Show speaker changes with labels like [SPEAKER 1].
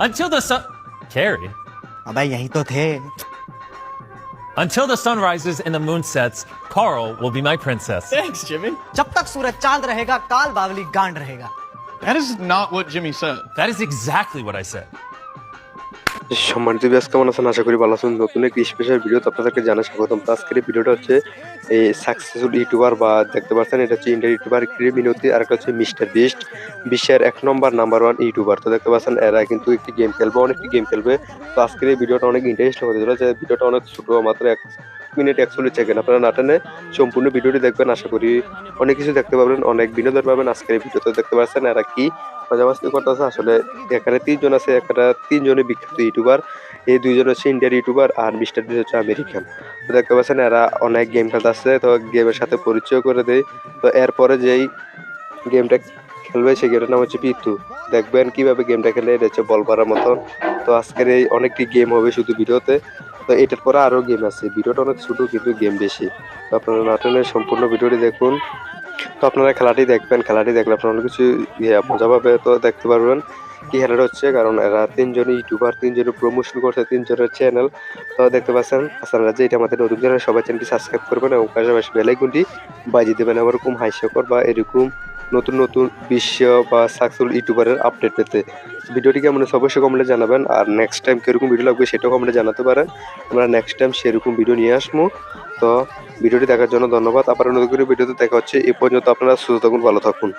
[SPEAKER 1] Until the sun. Carrie.
[SPEAKER 2] अबे यही तो थे
[SPEAKER 1] Until the sun rises and the moon sets, Carl will be my princess.
[SPEAKER 3] Thanks, Jimmy.
[SPEAKER 2] जब तक सूरज चांद रहेगा काल बावली गांड रहेगा
[SPEAKER 3] That is not what Jimmy said.
[SPEAKER 1] That is exactly what I said.
[SPEAKER 4] সম্মানিত বিয়াস কেমন আছেন? আশা করি ভালো আছেন। নতুন একটি স্পেশাল ভিডিও আপনাদেরকে জানা স্বাগতম। আজকের এই ভিডিওটা হচ্ছে, এই সাকসেসফুল ইউটিউবার বা দেখতে পাচ্ছেন, এটা হচ্ছে ইন্ডিয়ার ইউটিউবার ক্রিয়ে বিনতি আর একটা হচ্ছে মিস্টার বিস্ট বিশ্বের এক নম্বর নাম্বার ওয়ান ইউটিউবার তো দেখতে পাচ্ছেন, এরা কিন্তু একটি গেম খেলবে, অনেকটি গেম খেলবে। তো আজকের এই ভিডিওটা অনেক ইন্টারেস্টিং হতে চলেছে। ভিডিওটা অনেক ছোটো, মাত্র এক মিনিট একচল্লিশ সেকেন্ড আপনারা না টেনে সম্পূর্ণ ভিডিওটি দেখবেন। আশা করি অনেক কিছু দেখতে পাবেন অনেক বিনোদন পাবেন। আজকের ভিডিওতে দেখতে পাচ্ছেন এরা কি মজামাস্তি করতেছে। আসলে এখানে তিনজন আছে, এখানে তিনজনই বিখ্যাত ইউটিউবার। এই দুইজন হচ্ছে ইন্ডিয়ার ইউটিউবার আর মিস্টার বিস হচ্ছে আমেরিকান। তো দেখতে পাচ্ছেন এরা অনেক গেম খেলতেছে তো গেমের সাথে পরিচয় করে দেয় তো এরপরে যেই গেমটা খেলবে সেই গেমটার নাম হচ্ছে পিতু। দেখবেন কীভাবে গেমটা খেলে, এটা হচ্ছে বল করার মতন। তো আজকের এই অনেকটি গেম হবে শুধু ভিডিওতে। তো এটার পরে আরও গেম আছে। ভিডিওটা অনেক ছোটো, কিন্তু গেম বেশি। তো আপনারা নাটনের সম্পূর্ণ ভিডিওটি দেখুন। তো আপনারা খেলাটি দেখবেন। খেলাটি দেখলে আপনারা অনেক কিছু ইয়ে মজা পাবে, তো দেখতে পারবেন কি খেলাটা হচ্ছে। কারণ এরা তিনজন ইউটিউবার, তিনজনের প্রমোশন করছে, তিনজনের চ্যানেল তো দেখতে পাচ্ছেন আপনারা যে এটা আমাদের নতুন চ্যানেল সবাই চ্যানেলটি সাবস্ক্রাইব করবেন এবং পাশাপাশি বেলাইকনটি বাজিয়ে দেবেন। এরকম হাস্যকর বা এরকম নতুন নতুন বিশ্ব বা সাকসেসফুল ইউটিউবারের আপডেট পেতে। ভিডিওটি কেমন হয়েছে অবশ্যই কমেন্টে জানাবেন। আর নেক্সট টাইম কীরকম ভিডিও লাগবে সেটাও কমেন্টে জানাতে পারেন। আমরা নেক্সট টাইম সেরকম ভিডিও নিয়ে আসব। তো ভিডিওটি দেখার জন্য ধন্যবাদ। আবার নতুন করে ভিডিওতে দেখা হচ্ছে, এ পর্যন্ত আপনারা সুস্থ থাকুন, ভালো থাকুন।